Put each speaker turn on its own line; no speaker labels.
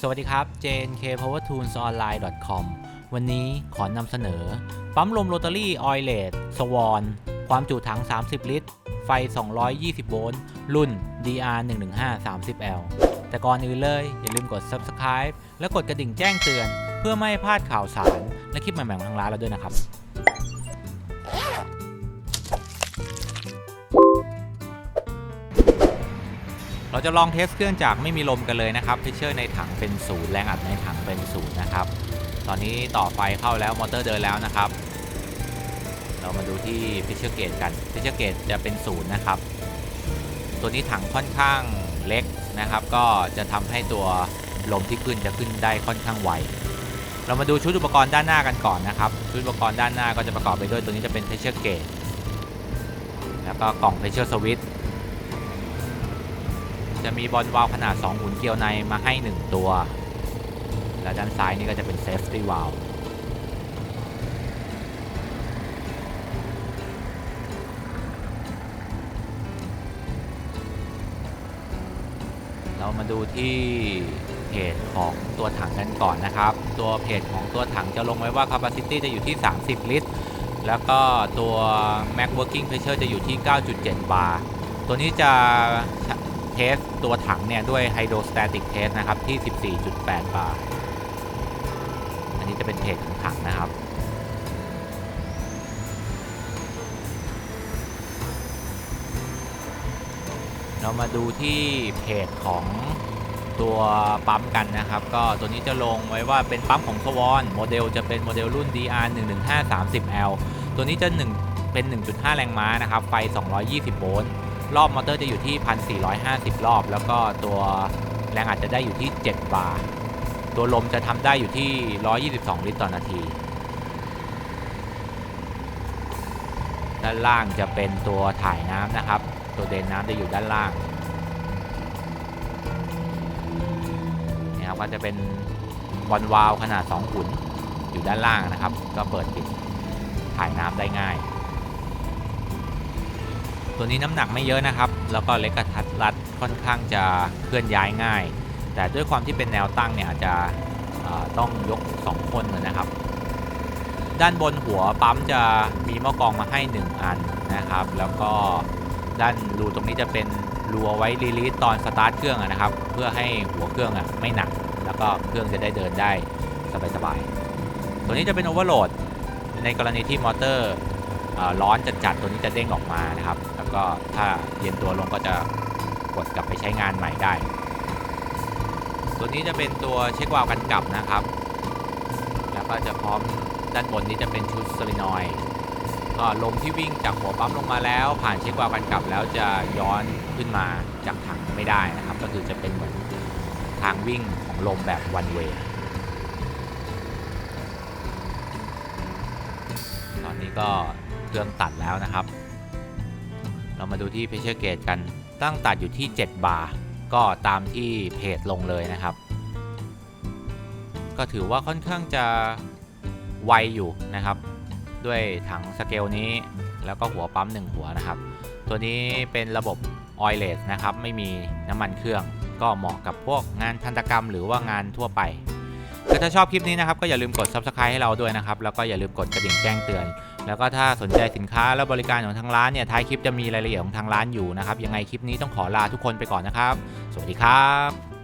สวัสดีครับ JNK Power Tools Online com วันนี้ขอนำเสนอ ปั๊มลมโรตารี่ออยเลสสวอนความจุถัง 30 ลิตร ไฟ 220 โวลต์ รุ่น DR 115 30L แต่ก่อนอื่นเลย อย่าลืมกด Subscribe และกดกระดิ่งแจ้งเตือน เพื่อไม่ให้พลาดข่าวสาร และคลิปใหม่ๆของทางร้านเราด้วยนะครับ เราจะลองเทสเครื่องจากไม่มีลมกันเลยนะครับพิเชอร์ในถังเป็นศูนย์แรงอัดในถังเป็นศูนย์นะครับ ตอนนี้ต่อไฟเข้าแล้วมอเตอร์เดินแล้วนะครับ เรามาดูที่พิเชอร์เกตกันพิเชอร์เกตจะเป็นศูนย์นะครับ ตัวนี้ถังค่อนข้างเล็กนะครับ ก็จะทำให้ตัวลมที่ขึ้นจะขึ้นได้ค่อนข้างไวเรามาดูชุดอุปกรณ์ด้านหน้ากันก่อนนะครับ ชุดอุปกรณ์ด้านหน้าก็จะประกอบไปด้วยตัวนี้จะเป็น pressure gauge แล้วก็กล่อง pressure switch จะมีบอลวาล์วขนาด 2 หุ่นเกลียวในมาให้ 1 ตัว และด้านซ้ายนี่ก็จะเป็น safety valve เรามาดูที่เพจของตัวถังกันก่อนนะครับ ตัวเพจของตัวถังจะลงไว้ว่า capacity จะอยู่ที่ 30 ลิตร แล้วก็ตัว max working pressure จะอยู่ที่ 9.7 บาร์ ตัวนี้จะ เทสตัวถังเนี่ย ด้วย hydrostatic test นะครับ ที่ 14.8 บาร์อันนี้จะเป็นเพจของถังนะครับ เรามาดูที่เพจของตัวปั๊มกันนะครับ ก็ตัวนี้จะลงไว้ว่าเป็นปั๊มของสวอนโมเดลจะเป็นโมเดลรุ่น DR 115 30L ตัวนี้จะ 1 เป็น 1.5 แรงม้านะครับ ไฟ 220 โวลต์ รอบมอเตอร์จะอยู่ที่ 1,450 รอบ แล้วก็ตัวแรงอัดจะได้อยู่ที่ 7 บาร์ตัวลมจะทำได้อยู่ที่ 122 ลิตรต่อนาที ด้านล่างจะเป็นตัวถ่ายน้ำนะครับ ตัวเดินน้ำจะอยู่ด้านล่างนี่ครับก็จะเป็นบอลวาล์วขนาด 2 ขุนอยู่ด้านล่างนะครับ ก็เปิดปิดถ่ายน้ำได้ง่าย ตัวนี้น้ำหนักไม่เยอะนะครับ แล้วก็เล็กกระทัดรัดค่อนข้างจะเคลื่อนย้ายง่าย แต่ด้วยความที่เป็นแนวตั้งเนี่ยอาจจะต้องยก 2 คนนะครับ ด้านบนหัวปั๊มจะมีหม้อกรองมาให้ 1 อันนะครับ แล้วก็ด้านรูตรงนี้จะเป็นรูเอาไว้รีลีสตอนสตาร์ทเครื่องนะครับ เพื่อให้หัวเครื่องอะไม่หนัก แล้วก็เครื่องจะได้เดินได้สบายๆตัวนี้จะเป็นโอเวอร์โหลดในกรณีที่มอเตอร์ ร้อนจัดๆตัวนี้จะเด้งออกมานะครับ แล้วก็ถ้าเย็นตัวลงก็จะกดกลับไปใช้งานใหม่ได้ ตัวนี้จะเป็นตัวเช็ควาล์วกันกลับนะครับ แล้วก็จะพร้อมด้านบนนี้จะเป็นชุดโซลินอยด์ก็ลมที่วิ่งจากหัวปั๊มลงมาแล้ว ผ่านเช็ควาล์วกันกลับแล้วจะย้อนขึ้นมาจากถังไม่ได้นะครับ ก็คือจะเป็นเหมือนทางวิ่งของลมแบบวันเวย์ตอนนี้ก็ รื่องตัดแล้วนะครับ เรามาดูที่ pressure gauge กันตั้งตัดอยู่ที่ 7 บาร์ก็ตามที่เพจลงเลยนะครับ ก็ถือว่าค่อนข้างจะไวอยู่นะครับ ด้วยถังสเกลนี้แล้วก็หัวปั๊ม 1 หัวนะครับ ตัวนี้เป็นระบบออยเลสนะครับ ไม่มีน้ำมันเครื่อง ก็เหมาะกับพวกงานทันตกรรมหรือว่างานทั่วไปก็ถ้าชอบคลิปนี้นะครับ ก็อย่าลืมกด subscribe ให้เราด้วยนะครับ แล้วก็อย่าลืมกดกระดิ่งแจ้งเตือน แล้วก็ถ้าสนใจสินค้าและบริการของทางร้านเนี่ยท้ายคลิปจะมีรายละเอียดของทางร้านอยู่นะครับ ยังไงคลิปนี้ต้องขอลาทุกคนไปก่อนนะครับ สวัสดีครับ